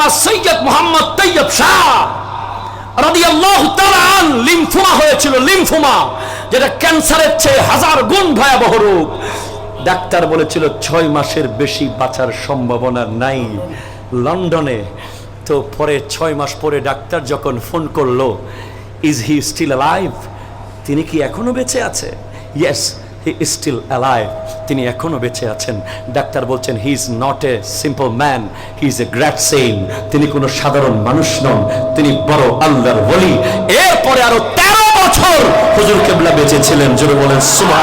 আল্লামা সৈয়দ মোহাম্মদ তৈয়ব শাহ ক্যান্সারের ডাক্তার বলেছিল, ছয় মাসের বেশি বাঁচার সম্ভাবনা নাই লন্ডনে। তো পরে ছয় মাস পরে ডাক্তার যখন ফোন করল ইজ হি স্টিল তিনি কি এখনও বেঁচে আছে? ইয়েস হি স্টিল অ্যালাইভ তিনি এখনও বেঁচে আছেন। ডাক্তার বলছেন he is not a simple man he is a great saint তিনি কোনো সাধারণ মানুষ নন। তিনি বড় আল্লাহর বলি এরপরে আরও তেরো বছর হুজুর কেবলা বেঁচেছিলেন জোরে বলেন সুমা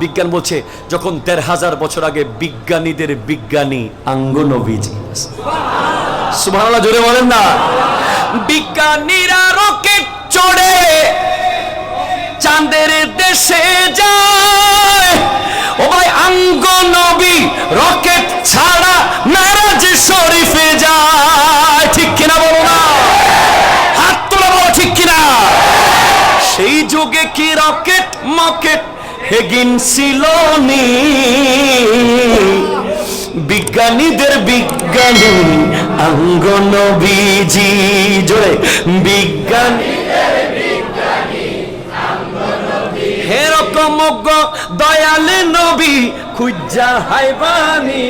বিজ্ঞান বলছে, যখন দেড় হাজার বছর আগে বিজ্ঞানীদের বিজ্ঞানী আঙ্গ নবীজি জোরে বলেন না। বিজ্ঞানীরা রকেট চড়ে, চাঁদের দেশে যায়। ও ভাই আঙ্গ নবী রকেট ছাড়া মেরাজ শরীফে যায়। ঠিক কিনা বলো না? হাত তোলা বলো ঠিক কিনা? সেই যুগে কি রকেট মকেট হেগিন ছিল নি। বিজ্ঞানীদের বিজ্ঞানী আঙ্গন বিজি জোরে বিজ্ঞানী হেরকম দয়ালে নবী খুজ্জা হাইবানি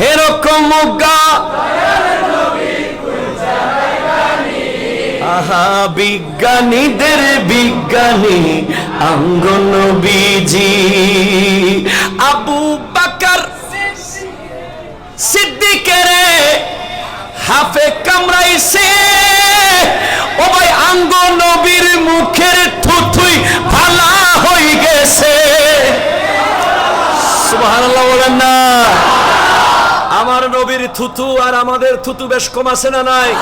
হেরকম গা- আহা বিজ্ঞানীদের বিজ্ঞানী আঙ্গন বিজি। আবু বাকার সিদ্দিকের হাফে কামড়াইছে ও ভাই আঙ্গ নবীর মুখের থুথুই ভালা হই গেছে। সুবহানাল্লাহ বলেন না। আমার নবীর থুতু আর আমাদের থুতু বেশ কম আছে না নাই?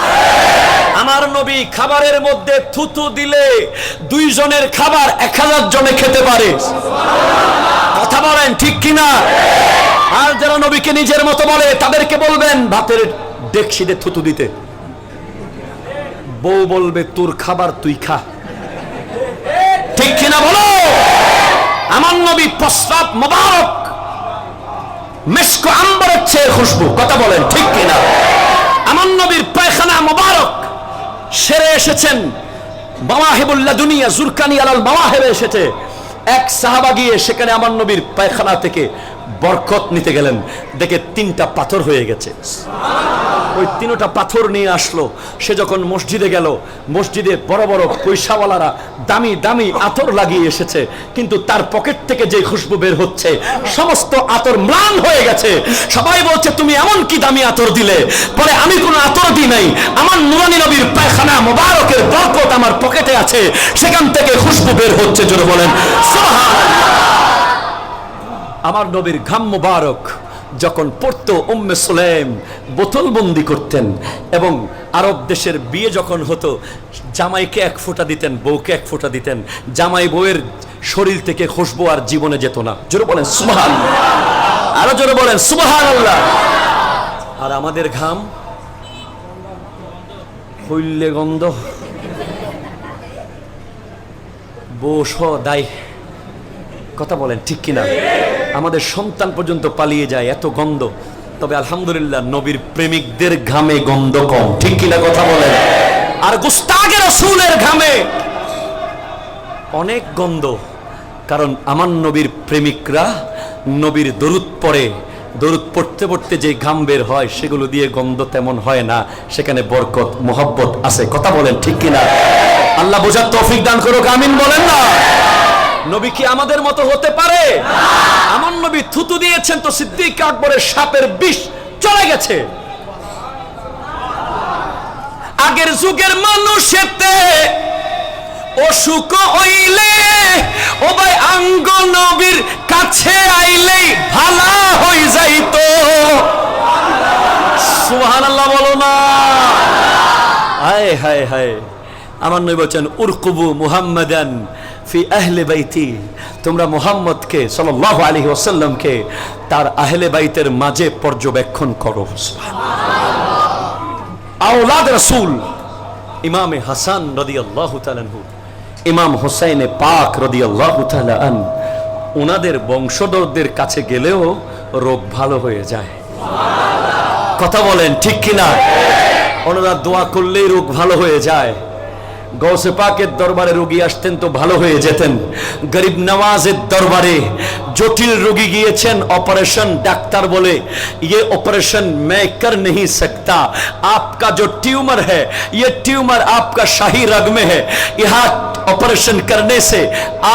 আমার নবী খাবারের মধ্যে থুতু দিলে দুইজনের খাবার এক হাজার জনে খেতে পারে। কথা বলেন ঠিক কিনা? আর যারা নবীকে নিজের মতো বলে, তাদেরকে বলবেন ভাতের ডেকসিতে থুতু দিতে। বউ বলবে, তোর খাবার তুই খা। ঠিক কিনা বলো? আমার নবী প্রস্রাব মোবারক মেসকো আম্বরের চেয়ে খুশবু, কথা বলেন, ঠিক কিনা? আমার নবীর পায়খানা মোবারক, সেরে এসেছেন। মাওয়াহিবুল্লাহ দুনিয়া, জুরকানি আলাল মাওয়াহেবে এসেছে। এক সাহাবা গিয়ে সেখানে আমার নবীর পায়খানা থেকে বরকত নিতে গেলেন। দেখে তিনটা পাথর হয়ে গেছে। ওই তিনটা পাথর নিয়ে আসলো। সে যখন মসজিদে গেল, মসজিদে বড় বড় পয়সাওয়ালারা দামি দামি আতর লাগিয়ে এসেছে। কিন্তু তার পকেট থেকে যে খুশবু বের হচ্ছে, সমস্ত আতর ম্লান হয়ে গেছে। সবাই বলছে, তুমি এমন কি দামি আতর দিলে? পরে আমি কোনো আতর দিই নাই। আমার নুরানি নবীর পায়খানা মোবারকের বরকত আমার পকেটে আছে। সেখান থেকে খুশবু বের হচ্ছে। জোরে বলেন, সুবহানাল্লাহ। আমার নবীর ঘাম মুবারক, যখন পড়তো উম্মে সুলেম বোতলবন্দি করতেন এবং আরব দেশের বিয়ে যখন হতো, জামাইকে এক ফোঁটা দিতেন, বউকে এক ফোঁটা দিতেন, জামাই বউয়ের শরীর থেকে খুশবু আর জীবনে যেত না। জোরে বলেন, সুবহান। আরও জোরে বলেন সুবহান আল্লাহ আর আমাদের ঘাম হইলে গন্ধ। বউ দায়। কথা বলেন, ঠিক কিনা? আমাদের সন্তান পর্যন্ত পালিয়ে যায় এত গন্ধ। তবে আলহামদুলিল্লাহ নবীর প্রেমিকদের ঘামে গন্ধ কম। ঠিক কিনা কথা বলেন? আর গুস্তাগের রসুলের ঘামে অনেক গন্ধ। কারণ আমার নবীর প্রেমিকরা নবীর দরুদ পড়ে। দরুদ পড়তে পড়তে যে ঘাম বের হয়, সেগুলো দিয়ে গন্ধ তেমন হয় না। সেখানে বরকত, মোহব্বত আছে। কথা বলেন ঠিক কিনা? আল্লাহ বোঝার তৌফিক দান করুক, আমিন বলেন না। নবী কি আমাদের মতো হতে পারে? আমার নবী থুতু দিয়েছেন তো সিদ্দিক আকবরের সাপের বিষ চলে গেছে। আগের যুগের মানুষেতে অসুখ হইলে, ও ভাই আঙ্গ নবীর কাছে আইলেই ভালা হই যাইতো। সুবহানাল্লাহ বলো না। হায় হায় হায়। আমার নবী বলছেন, উরকুবু মুহাম্মাদান ফি আহলে বাইতি, তোমরা মুহাম্মদকে সাল্লাল্লাহু আলাইহি ওয়াসাল্লামকে তার আহলে বাইতের মাঝে পর্যবেক্ষণ করো। আওলাদ রাসূল, ইমামে হাসান রাদিয়াল্লাহু তাআলা আনহু, ইমাম হোসাইনে পাক রাদিয়াল্লাহু তাআলা আন ওনাদের বংশধরদের কাছে গেলেও রোগ ভালো হয়ে যায়। কথা বলেন ঠিক কিনা? ওনারা দোয়া করলেই রোগ ভালো হয়ে যায়। গৌসে পাকের দরবারে রোগী আসতেন তো ভালো হয়ে যেতেন গরিব নওয়াজের দরবারে জটিল রোগী গিয়েছেন অপারেশন ডাক্তার বলে ये ऑपरेशन मैं कर नहीं सकता आपका जो ट्यूमर है ये ट्यूमर आपका शाही रग में है यहाँ ऑपरेशन करने से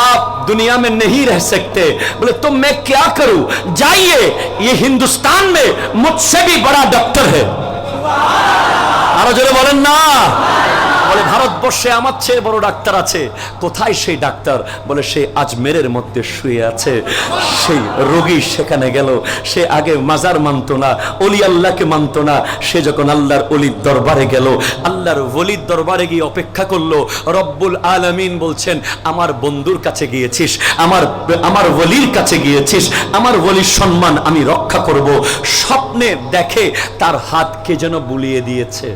आप दुनिया में नहीं रह सकते बोले तो मैं क्या करूं जाइए ये हिंदुस्तान में मुझसे भी बड़ा डॉक्टर है আরো জোরে বলেন না বলে, ভারতবর্ষে আমার চেয়ে বড় ডাক্তার আছে। কোথায় সেই ডাক্তার? বলে, সে আজমেরের মধ্যে শুয়ে আছে। সেই রোগী সেখানে গেল। সে আগে মাজার মানত না, অলি আল্লাহকে মানত না। সে যখন আল্লাহর অলির দরবারে গেল, আল্লাহর ওলির দরবারে গিয়ে অপেক্ষা করল। রব্বুল আলামিন বলছেন, আমার বন্ধুর কাছে গিয়েছিস, আমার আমার ওলির কাছে গিয়েছিস, আমার ওলির সম্মান আমি রক্ষা করব। স্বপ্নে দেখে তার হাত কে যেন বুলিয়ে দিয়েছে।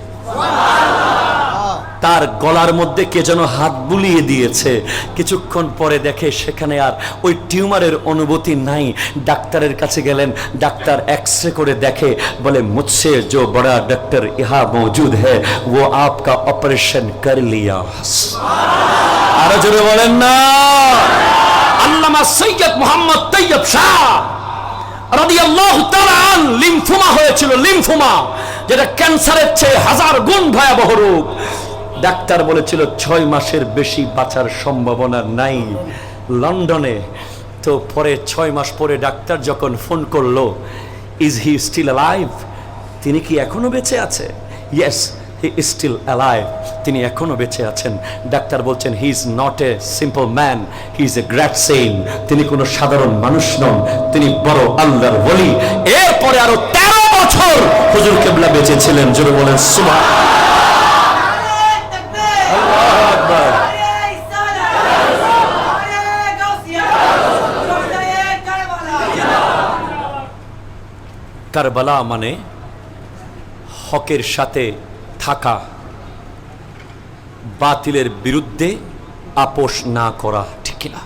তার গলার মধ্যে কে যেন হাত বুলিয়ে দিয়েছে। কিছুক্ষণ পরে দেখে সেখানে আর ওই টিউমারের অনুভূতি নাই। ডাক্তারের কাছে গেলেন, ডাক্তার এক্স রে করে দেখে, বলে, মুঝসে যে বড়া ডাক্তার ইহা মজুদ হ্যাঁ ও আপকা অপারেশন কর লিয়া। আরও জোরে বলেন না। আল্লামা সৈয়দ মোহাম্মদ তৈয়ব শাহ রাদিয়াল্লাহু তাআলা আন লিমফোমা হয়েছিল, লিমফোমা, যেটা ক্যান্সারের চেয়ে হাজার গুণ ভয়াবহ রূপ ডাক্তার বলেছিল, ছয় মাসের বেশি বাঁচার সম্ভাবনা নাই লন্ডনে। তো পরে ছয় মাস পরে ডাক্তার যখন ফোন করল ইজ হি স্টিল অ্যালাইভ তিনি কি এখনও বেঁচে আছে? ইয়েস হি স্টিল অ্যালাইভ তিনি এখনও বেঁচে আছেন। ডাক্তার বলছেন he is not a simple man he is a great saint তিনি কোনো সাধারণ মানুষ নন, তিনি বড় আল্লাহর বলি এরপরে আরও তেরো বছর হুজুর কেবলা বেঁচে ছিলেন। জোরে বলেন সুমা কারবালা মানে হকের সাথে থাকা বাতিলের বিরুদ্ধে আপোষ না করা ঠিক না